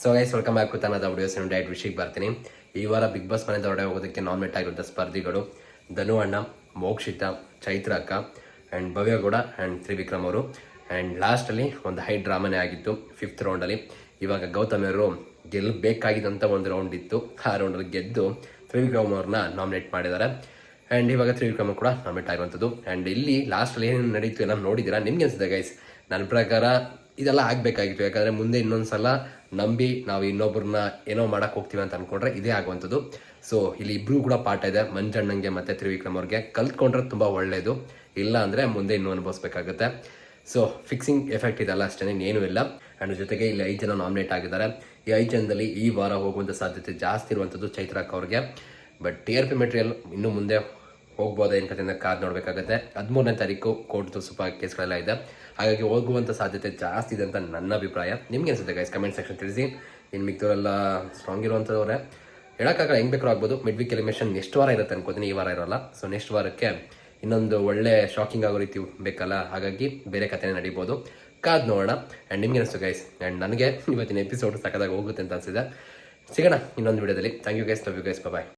So guys welcome back ಕುತಾನದ videos diet ವಿಷಯಕ್ಕೆ ಬರ್ತೀನಿ ಈ ವಾರ ಬಿಗ್ ಬಾಸ್ ಮನೆ ಹೊರಡೆ ಹೋಗೋದಕ್ಕೆ ನಾಮಿನೇಟ್ ಆಗಿರುವಂಥ ಸ್ಪರ್ಧಿಗಳು ಧನು ಅಣ್ಣ, ಮೋಕ್ಷಿತ, ಚೈತ್ರ ಅಕ್ಕ ಆ್ಯಂಡ್ ಭವ್ಯಗೌಡ ಆ್ಯಂಡ್ ತ್ರಿವಿಕ್ರಮ್ ಅವರು. ಆ್ಯಂಡ್ ಲಾಸ್ಟಲ್ಲಿ ಒಂದು ಹೈ ಡ್ರಾಮಾನೇ ಆಗಿತ್ತು ಫಿಫ್ತ್ ರೌಂಡಲ್ಲಿ ಇವಾಗ ಗೌತಮ್ ಅವರು ಗೆಲ್ಲಬೇಕಾಗಿದ್ದಂಥ ಒಂದು ರೌಂಡ್ ಇತ್ತು. ಆ ರೌಂಡಲ್ಲಿ ಗೆದ್ದು ತ್ರಿವಿಕ್ರಮ್ ಅವ್ರನ್ನ ನಾಮಿನೇಟ್ ಮಾಡಿದ್ದಾರೆ. ಆ್ಯಂಡ್ ಇವಾಗ ತ್ರಿವಿಕ್ರಮ ಕೂಡ ನಾಮಿನೇಟ್ ಆಗಿರುವಂಥದ್ದು ಆ್ಯಂಡ್ ಇಲ್ಲಿ ಲಾಸ್ಟಲ್ಲಿ ಏನೇನು ನಡೀತು ಎಲ್ಲ ನೋಡಿದ್ದೀರಾ? ನಿಮ್ಗೆ ಅನಿಸಿದೆ ಗೈಸ್ ನನ್ನ ಪ್ರಕಾರ ಇದೆಲ್ಲ ಆಗಬೇಕಾಗಿತ್ತು. ಯಾಕಂದರೆ ಮುಂದೆ ಇನ್ನೊಂದು ಸಲ ನಂಬಿ ನಾವು ಇನ್ನೊಬ್ಬರನ್ನ ಏನೋ ಮಾಡಕ್ಕೆ ಹೋಗ್ತೀವಿ ಅಂತ ಅನ್ಕೊಂಡ್ರೆ ಇದೇ ಆಗುವಂಥದ್ದು. ಸೊ ಇಲ್ಲಿ ಇಬ್ಬರೂ ಕೂಡ ಪಾಠ ಇದೆ. ಮಂಜಣ್ಣಂಗೆ ಮತ್ತು ತ್ರಿವಿಕ್ರಮ್ ಅವ್ರಿಗೆ ಕಲ್ತ್ಕೊಂಡ್ರೆ ತುಂಬ ಒಳ್ಳೆಯದು ಇಲ್ಲ ಅಂದರೆ ಮುಂದೆ ಇನ್ನೂ ಅನುಭವಿಸ್ಬೇಕಾಗುತ್ತೆ. ಸೊ ಫಿಕ್ಸಿಂಗ್ ಎಫೆಕ್ಟ್ ಇದೆಲ್ಲ ಅಷ್ಟೇ ಏನೂ ಇಲ್ಲ. ಆ್ಯಂಡ್ ಜೊತೆಗೆ ಇಲ್ಲಿ ಐದು ಜನ ನಾಮಿನೇಟ್ ಆಗಿದ್ದಾರೆ. ಈ ಐದು ಜನದಲ್ಲಿ ಈ ವಾರ ಹೋಗುವಂಥ ಸಾಧ್ಯತೆ ಜಾಸ್ತಿ ಇರುವಂಥದ್ದು ಚೈತ್ರಾಕ್ ಅವ್ರಿಗೆ. But T R P material ಇನ್ನು ಮುಂದೆ ಹೋಗ್ಬೋದಾ ಏನು ಕಥೆಯಿಂದ ಕಾದು ನೋಡಬೇಕಾಗುತ್ತೆ. ಹದಿಮೂರನೇ ತಾರೀಕು ಕೋರ್ಟ್ ಸ್ವಲ್ಪ ಕೇಸ್ಗಳೆಲ್ಲ ಇದೆ. ಹಾಗಾಗಿ ಹೋಗುವಂಥ ಸಾಧ್ಯತೆ ಜಾಸ್ತಿ ಇದೆ ಅಂತ ನನ್ನ ಅಭಿಪ್ರಾಯ. ನಿಮ್ಗೆ ಅನ್ಸುತ್ತೆ ಗೈಸ್ ಕಮೆಂಟ್ ಸೆಕ್ಷನ್ ತಿಳಿಸಿ. ಇನ್ನು ಮಿಕ್ದವರೆಲ್ಲ ಸ್ಟ್ರಾಂಗ್ ಇರುವಂಥವ್ರೆ ಹೇಳೋಕ್ಕಾಗಲ್ಲ, ಹೆಂಗೆ ಬೇಕಾದ್ರೂ ಆಗ್ಬೋದು. ಮಿಡ್ ವೀಕ್ ಎಲಿಮಿನೇಷನ್ ನೆಕ್ಸ್ಟ್ ವಾರ ಇರುತ್ತೆ ಅನ್ಕೋತೀನಿ, ಈ ವಾರ ಇರೋಲ್ಲ. ಸೊ ನೆಕ್ಸ್ಟ್ ವಾರಕ್ಕೆ ಇನ್ನೊಂದು ಒಳ್ಳೆ ಶಾಕಿಂಗ್ ಆಗೋ ರೀತಿ ಬೇಕಲ್ಲ. ಹಾಗಾಗಿ ಬೇರೆ ಕಥೆನೇ ನಡೀಬೋದು. ಕಾದ್ ನೋಡೋಣ. ಆ್ಯಂಡ್ ನಿಮ್ಗೆ ಅನಿಸ್ತು ಗೈಸ್ ಆ್ಯಂಡ್ ನನಗೆ ಇವತ್ತಿನ ಎಪಿಸೋಡ್ ಸಕ್ಕದಾಗಿ ಹೋಗುತ್ತೆ ಅಂತ ಅನಿಸಿದೆ. ಸಿಗೋಣ ಇನ್ನೊಂದು ವಿಡಿಯೋದಲ್ಲಿ. Thank you guys love you guys bye